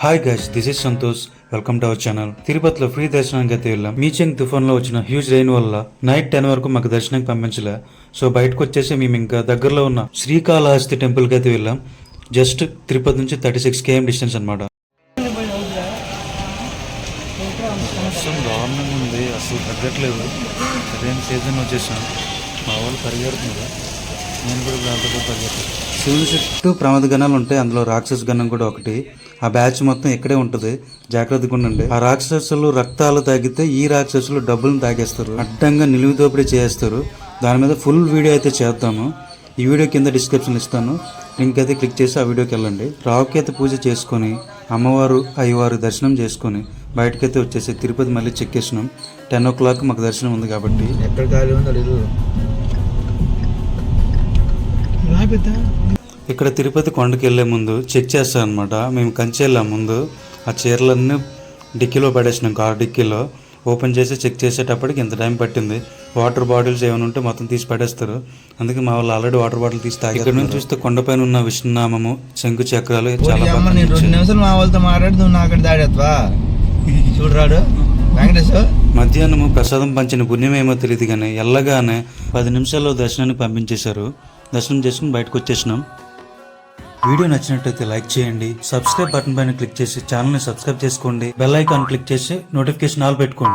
Hi guys this is Santosh welcome to our channel తిరుపతిలో free దర్శనానికి అయితే వెళ్ళాం. మీచెంగ్ తుఫాన్లో వచ్చిన హ్యూజ్ రెయిన్ వల్ల నైట్ టెన్ వరకు మాకు దర్శనానికి పంపించలే. సో బయటకు వచ్చేసి మేము ఇంకా దగ్గరలో ఉన్న శ్రీకాళహస్తి టెంపుల్కి అయితే వెళ్ళాం. జస్ట్ తిరుపతి నుంచి థర్టీ సిక్స్ కేఎం డిస్టెన్స్ అనమాట దారుణంగా ఉంది. అసలు తగ్గట్లేదు. అదేం సీజన్ వచ్చేసాం. మా వాళ్ళు పరిగెడుతున్నారు. నేను కూడా దాంతో పరిగెత్తాను శివుని చుట్టూ ప్రమాద గణాలు ఉంటాయి. అందులో రాక్షస గణం కూడా ఒకటి. ఆ బ్యాచ్ మొత్తం ఇక్కడే ఉంటుంది. జాగ్రత్తగా ఉండండి. ఆ రాక్షసులు రక్తాలు తాగితే ఈ రాక్షసులు డబ్బులను తాగేస్తారు. అడ్డంగా నిలువు దోపిడీ చేస్తారు. దాని మీద ఫుల్ వీడియో అయితే చేద్దాము. ఈ వీడియో కింద డిస్క్రిప్షన్ ఇస్తాను. లింక్ అయితే క్లిక్ చేసి ఆ వీడియోకి వెళ్ళండి. రావుకైతే పూజ చేసుకొని అమ్మవారు అయ్యవారు దర్శనం చేసుకొని బయటకైతే వచ్చేసి తిరుపతి మళ్ళీ చెక్ చేసినాం. టెన్ ఓ క్లాక్ మాకు దర్శనం ఉంది కాబట్టి. ఎక్కడ ఖాళీ ఉందో అడుగు ఇక్కడ తిరుపతి కొండకి వెళ్ళే ముందు చెక్ చేస్తాం అనమాట మేము కంచి వెళ్ళాం ముందు ఆ చీరలన్నీ డిక్కీలో పడేసినాం కార్ డిక్కీలో. ఓపెన్ చేసి చెక్ చేసేటప్పటికి ఇంత టైం పట్టింది. వాటర్ బాటిల్స్ ఏమైనా ఉంటే మొత్తం తీసి పడేస్తారు. అందుకే మా వాళ్ళు ఆల్రెడీ వాటర్ బాటిల్ తీసి తాగి ఇక్కడ నుంచి చూస్తే కొండపైన ఉన్న విష్ణునామము శంకు చక్రాలు చాలా రెండు. నిమిషాలు మా వాళ్ళతో అక్కడ దాడేత్వా? చూడరాడు? మధ్యాహ్నము ప్రసాదం పంచిన పుణ్యమేమో తెలియదు కానీ ఎల్లగానే పది నిమిషాల్లో దర్శనానికి పంపించేశారు. దర్శనం చేసుకుని బయటకు వచ్చేసినాం. వీడియో నచ్చినట్టయితే లైక్ చేయండి సబ్స్క్రైబ్ బటన్ పైన క్లిక్ చేసి ఛానల్ని సబ్స్క్రైబ్ చేసుకోండి బెల్ ఐకాన్ క్లిక్ చేసి నోటిఫికేషన్ ఆల్ పెట్టుకోండి.